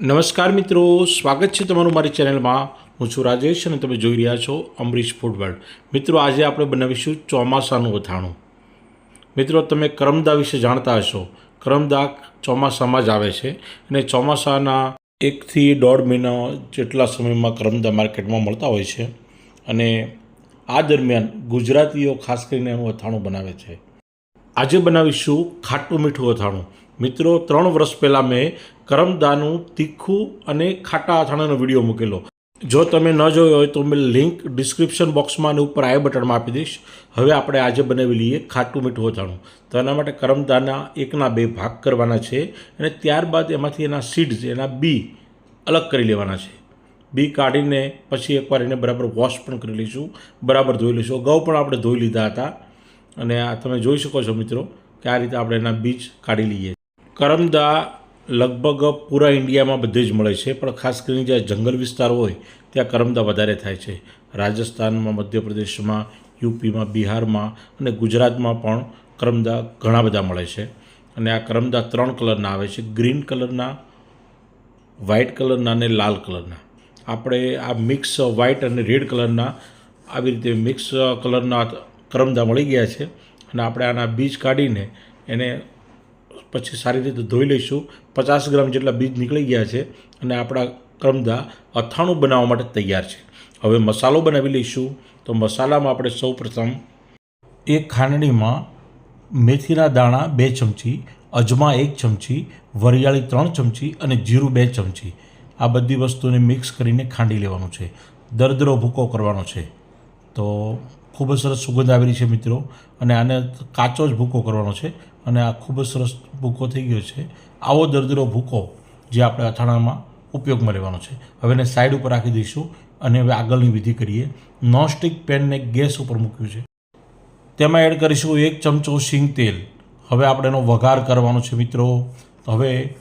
નમસ્કાર મિત્રો, સ્વાગત છે તમારું મારી ચેનલમાં. હું છું રાજેશ અને તમે જોઈ રહ્યા છો અમરીશ ફૂડ વર્લ્ડ મિત્રો, આજે આપણે બનાવીશું ચોમાસાનું અથાણું. મિત્રો, તમે કરમદા વિશે જાણતા હશો. કરમદા ચોમાસામાં જ આવે છે અને ચોમાસાના એકથી દોઢ મહિના જેટલા સમયમાં કરમદા માર્કેટમાં મળતા હોય છે અને આ દરમિયાન ગુજરાતીઓ ખાસ કરીને એનું અથાણું બનાવે છે. આજે બનાવીશું ખાટું મીઠું અથાણું. મિત્રો, ત્રણ વર્ષ પહેલાં મેં કરમદાનું તીખું અને ખાટા અથાણાનો વીડિયો મૂકેલો. જો તમે ન જોયો હોય તો મેં લિંક ડિસ્ક્રિપ્શન બોક્સમાં અને ઉપર આઈ બટનમાં આપી દઈશ. હવે આપણે આજે બનાવી લઈએ ખાટું મીઠું અથાણું. તો એના માટે કરમદાના એકના બે ભાગ કરવાના છે અને ત્યારબાદ એમાંથી એના સીડ્સ એના બી અલગ કરી લેવાના છે. બી કાઢીને પછી એકવાર એને બરાબર વોશ પણ કરી લઈશું. બરાબર ધોઈ લઈશું. અગાઉ પણ આપણે ધોઈ લીધા હતા. અને આ તમે જોઈ શકો છો મિત્રો કે આ રીતે આપણે એના બીજ કાઢી લઈએ કરમદા લગભગ પૂરા ઇન્ડિયામાં બધે જ મળે છે, પણ ખાસ કરીને જ્યાં જંગલ વિસ્તાર હોય, ત્યાં કરમદા વધારે થાય છે. રાજસ્થાનમાં, મધ્યપ્રદેશમાં, યુપીમાં, બિહારમાં અને ગુજરાતમાં પણ કરમદા ઘણા બધા મળે છે. અને આ કરમદા ત્રણ કલરના આવે છે, ગ્રીન કલરના, વ્હાઇટ કલરના અને લાલ કલરના. આપણે આ મિક્સ વ્હાઇટ અને રેડ કલરના, આવી રીતે મિક્સ કલરના કરમદા મળી ગયા છે અને આપણે આના બીજ કાઢીને એને પછી સારી રીતે ધોઈ લઈશું. પચાસ ગ્રામ જેટલા બીજ નીકળી ગયા છે અને આપણા કરમદા અથાણું બનાવવા માટે તૈયાર છે. હવે મસાલો બનાવી લઈશું. તો મસાલામાં આપણે સૌ પ્રથમ એક ખાંડણીમાં મેથીના દાણા બે ચમચી, અજમા એક ચમચી, વરિયાળી ત્રણ ચમચી અને જીરું બે ચમચી. આ બધી વસ્તુને મિક્સ કરીને ખાંડી લેવાનું છે. દરદરો ભૂકો કરવાનો છે. તો ખૂબ જ સરસ સુગંધ આવેલી છે મિત્રો. અને આને કાચો જ ભૂકો કરવાનો છે. અને આ ખૂબ જ સરસ ભૂકો થઈ ગયો છે. આવો દરદરો ભૂકો જે આપણે અથાણામાં ઉપયોગમાં લેવાનો છે. હવે એને સાઈડ ઉપર રાખી દઈશું અને હવે આગળની વિધિ કરીએ. નોનસ્ટિક પેનને ગેસ ઉપર મૂક્યું છે. તેમાં એડ કરીશું એક ચમચો સિંગ તેલ. હવે આપણે એનો વઘાર કરવાનો છે મિત્રો. હવે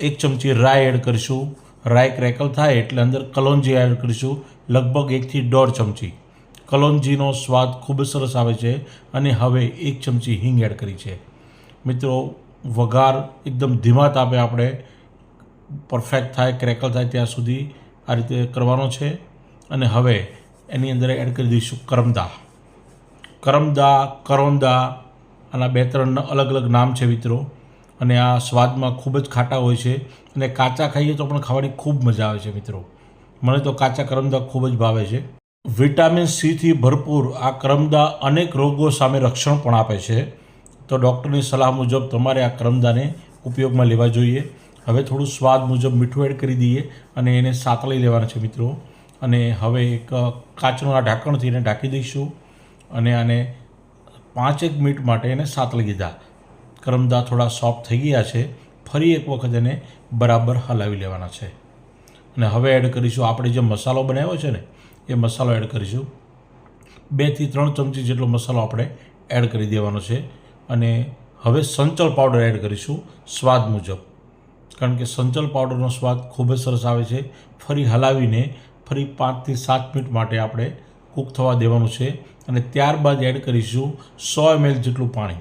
એક ચમચી રાઈ એડ કરીશું. રાઈ ક્રેકલ થાય એટલે અંદર કલોંજી એડ કરીશું. લગભગ એકથી દોઢ ચમચી. કલોંજીનો સ્વાદ ખૂબ સરસ આવે છે અને હવે એક ચમચી હિંગ એડ કરી છે. મિત્રો, વઘાર એકદમ ધીમા તાપે આપણે પરફેક્ટ થાય ક્રેકલ થાય ત્યાં સુધી આ રીતે કરવાનો છે. અને હવે એની અંદર એડ કરી દઈશું કરમદા. કરમદા કરોંદા આના બે ત્રણ અલગ અલગ નામ છે મિત્રો. અને આ સ્વાદમાં ખૂબ જ ખાટા હોય છે અને કાચા ખાઈએ તો પણ ખાવાની ખૂબ મજા આવે છે મિત્રો. મને તો કાચા કરમદા ખૂબ જ ભાવે છે. વિટામિન સીથી ભરપૂર આ કરમદા અનેક રોગો સામે રક્ષણ પણ આપે છે. તો ડૉક્ટરની સલાહ મુજબ તમારે આ કરમદાને ઉપયોગમાં લેવા જોઈએ. હવે થોડું સ્વાદ મુજબ મીઠું એડ કરી દઈએ અને એને સાતળી લેવાના છે મિત્રો. અને હવે એક કાચના ઢાંકણથી એને ઢાંકી દઈશું અને આને પાંચેક મિનિટ માટે એને સાતળી દીધા. કરમદા થોડા સોફ્ટ થઈ ગયા છે. ફરી એક વખત એને બરાબર હલાવી લેવાના છે. અને હવે એડ કરીશું. આપણે જે મસાલો બનાવ્યો છે ને એ મસાલો એડ કરીશું. બેથી ત્રણ ચમચી જેટલો મસાલો આપણે એડ કરી દેવાનો છે અને હવે સંચળ પાવડર એડ કરીશું સ્વાદ મુજબ. કારણ કે સંચળ પાવડરનો સ્વાદ ખૂબ જ સરસ આવે છે. ફરી હલાવીને ફરી પાંચથી સાત મિનિટ માટે આપણે કૂક થવા દેવાનું છે અને ત્યારબાદ એડ કરીશું સો એમએલ જેટલું પાણી.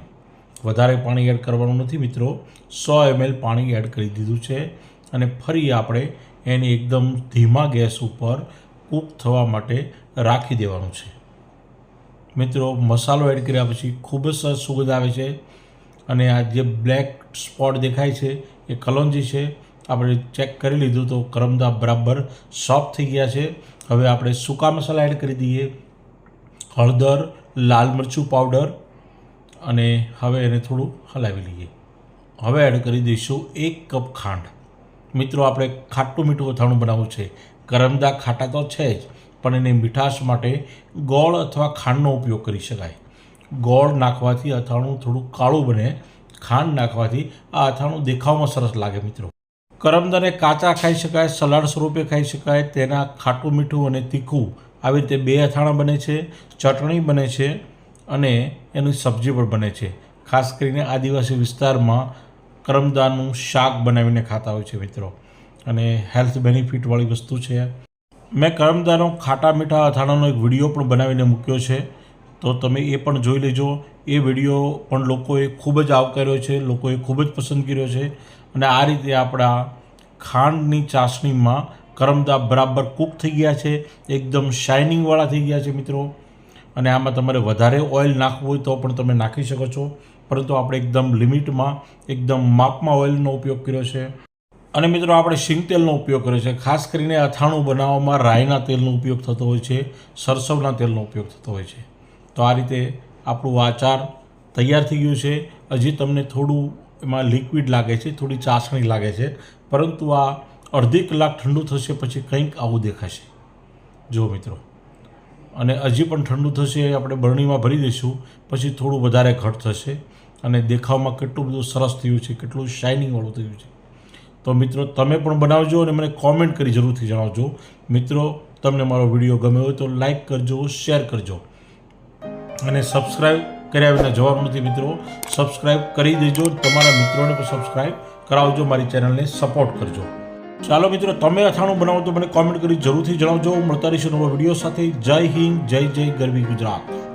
વધારે પાણી એડ કરવાનું નથી મિત્રો. સો એમએલ પાણી એડ કરી દીધું છે અને ફરી આપણે એને એકદમ ધીમા ગેસ ઉપર કૂક થવા માટે રાખી દેવાનું છે. મિત્રો, મસાલો એડ કર્યા પછી ખૂબ જ સરસ સુગંધ આવે છે અને આ જે બ્લેક સ્પોટ દેખાય છે એ કલોંજી છે. આપણે ચેક કરી લીધું તો કરમદા બરાબર સોફ્ટ થઈ ગયા છે. હવે આપણે સૂકા મસાલા એડ કરી દઈએ. હળદર, લાલ મરચું પાવડર અને હવે એને થોડું હલાવી લઈએ. હવે એડ કરી દઈશું એક કપ ખાંડ. મિત્રો, આપણે ખાટું મીઠું અથાણું બનાવવું છે. કરમદા ખાટા તો છે જ, પણ એને મીઠાશ માટે ગોળ અથવા ખાંડનો ઉપયોગ કરી શકાય. ગોળ નાખવાથી અથાણું થોડું કાળું બને, ખાંડ નાખવાથી આ અથાણું દેખાવમાં સરસ લાગે મિત્રો. કરમદાને કાચા ખાઈ શકાય, સલાડ સ્વરૂપે ખાઈ શકાય, તેના ખાટું મીઠું અને તીખું આવી રીતે બે અથાણા બને છે, ચટણી બને છે અને એની સબ્જી પણ બને છે. ખાસ કરીને આદિવાસી વિસ્તારમાં કરમદાનું શાક બનાવીને ખાતા હોય છે મિત્રો. અને હેલ્થ બેનિફિટવાળી વસ્તુ છે. મેં કરમદાનો ખાટા મીઠા અથાણાનો એક વીડિયો પણ બનાવીને મૂક્યો છે. તો તમે એ પણ જોઈ લેજો. એ વીડિયો પણ લોકોએ ખૂબ જ આવકાર્યો છે. લોકોએ ખૂબ જ પસંદ કર્યો છે. અને આ રીતે આપણા ખાંડની ચાસણીમાં કરમદા બરાબર કૂક થઈ ગયા છે. એકદમ શાઇનિંગવાળા થઈ ગયા છે મિત્રો. અને આમાં તમારે વધારે ઓઇલ નાખવું હોય તો પણ તમે નાખી શકો છો. પરંતુ આપણે એકદમ લિમિટમાં એકદમ માપમાં ઓઇલનો ઉપયોગ કર્યો છે. અને મિત્રો આપણે સિંગ તેલનો ઉપયોગ કરીએ છે ખાસ કરીને અથાણું બનાવવામાં રાઈના તેલનો ઉપયોગ થતો હોય છે, સરસવના તેલનો ઉપયોગ થતો હોય છે. તો આ રીતે આપણું આચાર તૈયાર થઈ ગયું છે. હજી તમને થોડું એમાં લિક્વિડ લાગે છે, થોડી ચાસણી લાગે છે. પરંતુ આ અડધી કલાક ઠંડુ થશે પછી કંઈક આવું દેખાશે. જુઓ મિત્રો. અને હજી પણ ઠંડુ થશે આપણે બરણીમાં ભરી દઈશું. પછી થોડું વધારે ઘટ થશે. અને દેખાવમાં કેટલું બધું સરસ થયું છે, કેટલું શાઇનિંગવાળું થયું છે. તો મિત્રો, તમે પણ બનાવજો અને મને કોમેન્ટ કરી જરૂરથી જણાવજો. મિત્રો, તમને મારો વીડિયો ગમ્યો હોય તો લાઈક કરજો શેર કરજો. અને સબસ્ક્રાઈબ કર્યા વિના જવાબ નથી મિત્રો સબસ્ક્રાઈબ કરી દેજો. તમારા મિત્રોને પણ સબસ્ક્રાઈબ કરાવજો, મારી ચેનલને સપોર્ટ કરજો. ચાલો મિત્રો, તમે અથાણું બનાવો તો મને કોમેન્ટ કરી જરૂરથી જણાવજો. મળતા રહીશું નવો વીડિયો સાથે. જય હિન્દ, જય જય ગરવી ગુજરાત.